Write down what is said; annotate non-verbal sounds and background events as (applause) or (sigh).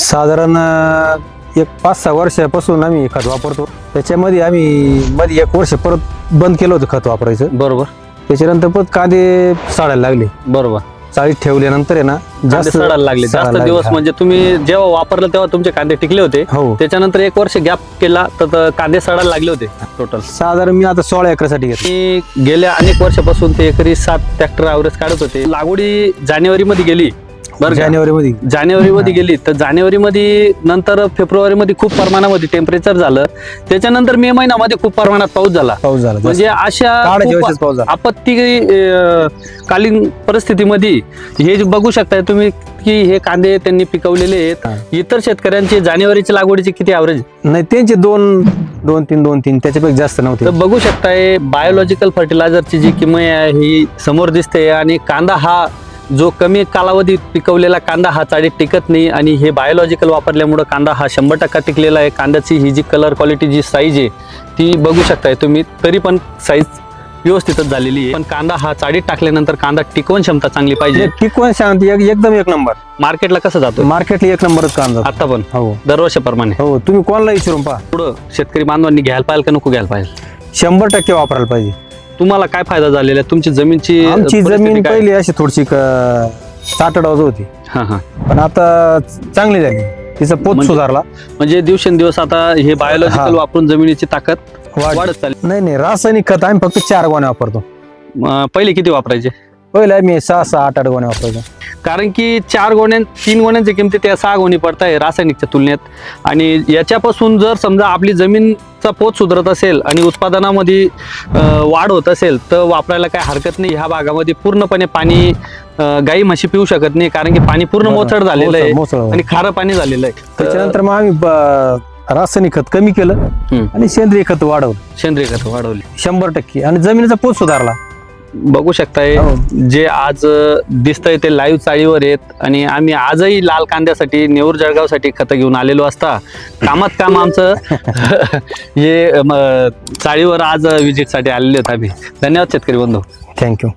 साधारण एक पाच सहा वर्षापासून आम्ही खत वापरतो. त्याच्यामध्ये आम्ही मध्ये एक वर्ष परत बंद केलं होतं खत वापरायचं. बरोबर. त्याच्यानंतर परत कांदे साडायला लागले. बरोबर. चाळीत ठेवल्यानंतर आहे ना कांदे सडायला लागले. जास्त दिवस. म्हणजे तुम्ही जेव्हा वापरलं तेव्हा तुमचे कांदे टिकले होते. हो. त्याच्यानंतर एक वर्ष गॅप केला तर त- कांदे सडायला लागले होते टोटल साधारण मी आता सोळा एकरासाठी घेतो मी गेल्या अनेक वर्षापासून ते एकरी सात ट्रॅक्टर ॲव्हरेज काढत होते. लागवडी जानेवारी मध्ये गेली. बरं का? जानेवारी मध्ये जानेवारी मध्ये गेली. तर जानेवारी मध्ये नंतर फेब्रुवारी मध्ये खूप प्रमाणामध्ये टेम्परेचर झालं. त्याच्यानंतर मे महिन्यामध्ये खूप प्रमाणात पाऊस झाला. पाऊस झाला. म्हणजे अशा काढायच्या खूप वेळेसच पाऊस झाला. आपत्ती अं, कालीन परिस्थितीमध्ये हे जे बघू शकताय तुम्ही की हे कांदे त्यांनी पिकवलेले हा. आहेत इतर शेतकऱ्यांचे जानेवारीच्या लागवडीचे किती ॲव्हरेज नाही त्यांचे दोन दोन तीन दोन तीन त्याच्यापेक्षा जास्त नव्हते. तर बघू शकताय बायोलॉजिकल फर्टिलायझरची जी किमय आहे ही समोर दिसते आणि कांदा हा जो कमी कालावधीत पिकवलेला कांदा हा चाळीत टिकत नाही आणि हे बायोलॉजिकल वापरल्यामुळं कांदा हा शंभर टक्का टिकलेला आहे. कांद्याची ही जी कलर क्वालिटी जी साईज आहे ती बघू शकताय तुम्ही. तरी पण साईज व्यवस्थितच झालेली आहे. पण कांदा हा चाळीत टाकल्यानंतर कांदा टिकवण क्षमता चांगली पाहिजे. टिकवण शांती एक- एकदम एक नंबर. मार्केटला कसं जातो मार्केटला एक नंबरच कांदा. आता पण? हो. दरवर्षाप्रमाणे हो. तुम्ही कोणाला विचारून पहा. पुढं शेतकरी बांधवांनी घ्यायला पाहिजे का नको घ्यायला पाहिजे शंभर टक्के वापरायला पाहिजे. तुम्हाला काय फायदा झालेला? आहे तुमची जमीनची आमची परिस्थिती जमीन काय? पहिली अशी थोडीशी साठडावच होती. हा हा. पण आता चांगली झाली. तिचा पोत म्हणजे- सुधारला. म्हणजे दिवसेंदिवस आता हे बायोलॉजिकल हा. वापरून जमिनीची ताकद वाढ. वाढत चालली. नाही नाही रासायनिक खत आम्ही फक्त चार गोण्या वापरतो. अं, पहिले किती वापरायचे? पहिले आम्ही सहा सहा आठ आठ गोण्या वापरतो कारण की चार गोण्या तीन गोण्यांची किमती त्या सहा गोणी पडत आहे रासायनिकच्या तुलनेत. आणि याच्यापासून जर समजा आपली जमीनचा पोत सुधारत असेल आणि उत्पादनामध्ये अं, वाढ होत असेल तर वापरायला काय हरकत नाही. ह्या भागामध्ये पूर्णपणे पाणी अं, गाई म्हशी पिऊ शकत नाही. कारण की पाणी पूर्ण मोचड झालेलं आहे मोसळ. आणि खारं पाणी झालेलं आहे. तर त्याच्यानंतर मग आम्ही ब- रासायनिक खत कमी केलं हम्म. आणि सेंद्रिय खत वाढवलं. सेंद्रिय खत वाढवली. शंभर टक्के. आणि जमिनीचा पोत सुधारला. बघू शकताय हो. जे आज दिसतंय ते लाईव्ह चाळीवर आहेत आणि आम्ही आजही लाल कांद्यासाठी नेऊर जळगावसाठी खतं घेऊन आलेलो असता. कामात काम आमचं (laughs) हे चाळीवर आज विजिटसाठी आलेले आहेत आम्ही. धन्यवाद शेतकरी बंधू. थँक्यू